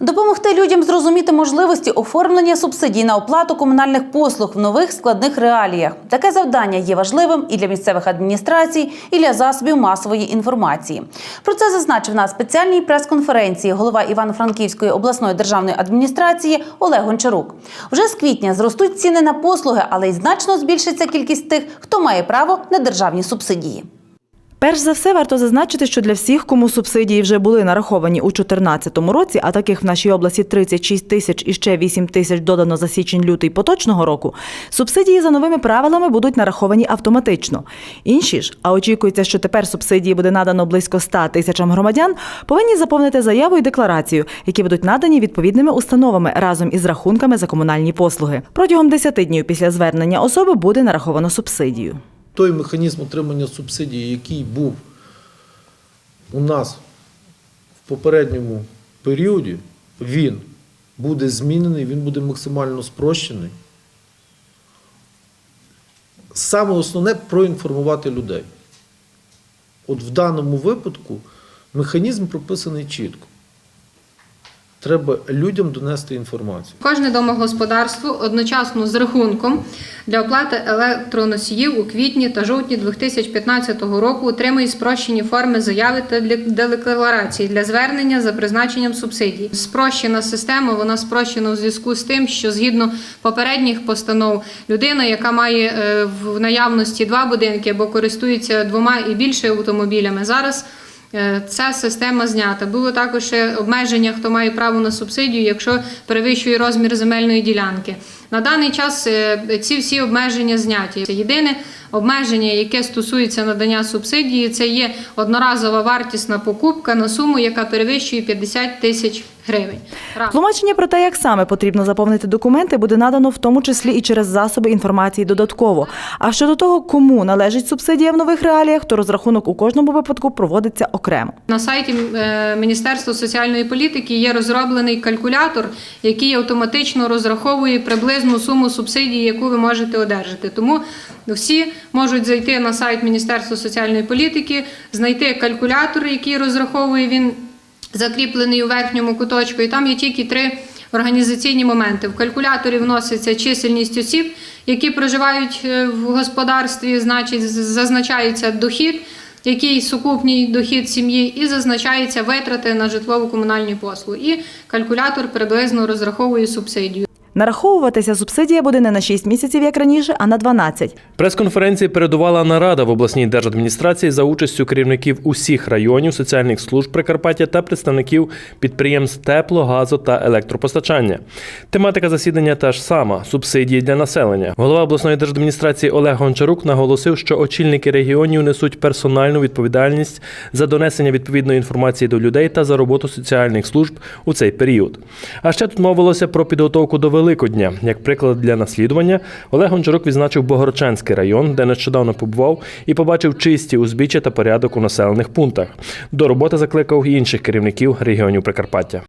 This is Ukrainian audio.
Допомогти людям зрозуміти можливості оформлення субсидій на оплату комунальних послуг в нових складних реаліях. Таке завдання є важливим і для місцевих адміністрацій, і для засобів масової інформації. Про це зазначив на спеціальній прес-конференції голова Івано-Франківської обласної державної адміністрації Олег Гончарук. Вже з квітня зростуть ціни на послуги, але й значно збільшиться кількість тих, хто має право на державні субсидії. Перш за все, варто зазначити, що для всіх, кому субсидії вже були нараховані у 2014 році, а таких в нашій області 36 тисяч і ще 8 тисяч додано за січень-лютий поточного року, субсидії за новими правилами будуть нараховані автоматично. Інші ж, а очікується, що тепер субсидії буде надано близько 100 тисячам громадян, повинні заповнити заяву і декларацію, які будуть надані відповідними установами разом із рахунками за комунальні послуги. Протягом 10 днів після звернення особи буде нараховано субсидію. Той механізм отримання субсидії, який був у нас в попередньому періоді, він буде змінений, він буде максимально спрощений. Саме основне проінформувати людей. От в даному випадку механізм прописаний чітко. Треба людям донести інформацію. Кожне домогосподарство одночасно з рахунком для оплати електроносіїв у квітні та жовтні 2015 року отримує спрощені форми заяви та декларації для звернення за призначенням субсидій. Спрощена система, вона спрощена у зв'язку з тим, що згідно попередніх постанов людина, яка має е, в наявності два будинки або користується двома і більше автомобілями, зараз Ця система знята. Було також ще обмеження, хто має право на субсидію, якщо перевищує розмір земельної ділянки. На даний час е, ці всі обмеження зняті. Єдине обмеження, яке стосується надання субсидії, це є одноразова вартісна покупка на суму, яка перевищує 50 тисяч гривень. Тлумачення про те, як саме потрібно заповнити документи, буде надано в тому числі і через засоби інформації додатково. А щодо того, кому належить субсидія в нових реаліях, то розрахунок у кожному випадку проводиться окремо. На сайті е, Міністерства соціальної політики є розроблений калькулятор, який автоматично розраховує приблизну суму субсидії, яку ви можете одержати. Тому всі можуть зайти на сайт Міністерства соціальної політики, знайти калькулятор, який розраховує він закріплений у верхньому куточку, і там є тільки три організаційні моменти. В калькуляторі вноситься чисельність осіб, які проживають е, в господарстві, значить зазначається дохід, який сукупний дохід сім'ї, і зазначається витрати на житлово-комунальні послуги. І калькулятор приблизно розраховує субсидію. Нараховуватися субсидія буде не на 6 місяців, як раніше, а на 12. Прес-конференції передувала нарада в обласній держадміністрації за участю керівників усіх районів, соціальних служб Прикарпаття та представників підприємств тепло, газу та електропостачання. Тематика засідання та ж сама субсидії для населення. Голова обласної держадміністрації Олег Гончарук наголосив, що очільники регіонів несуть персональну відповідальність за донесення відповідної інформації до людей та за роботу соціальних служб у цей період. А ще тут мовилося про підготовку до Великодня. Як приклад для наслідування, Олег Гончарук відзначив Богорченський район, де нещодавно побував і побачив чисті узбіччя та порядок у населених пунктах. До роботи закликав інших керівників регіонів Прикарпаття.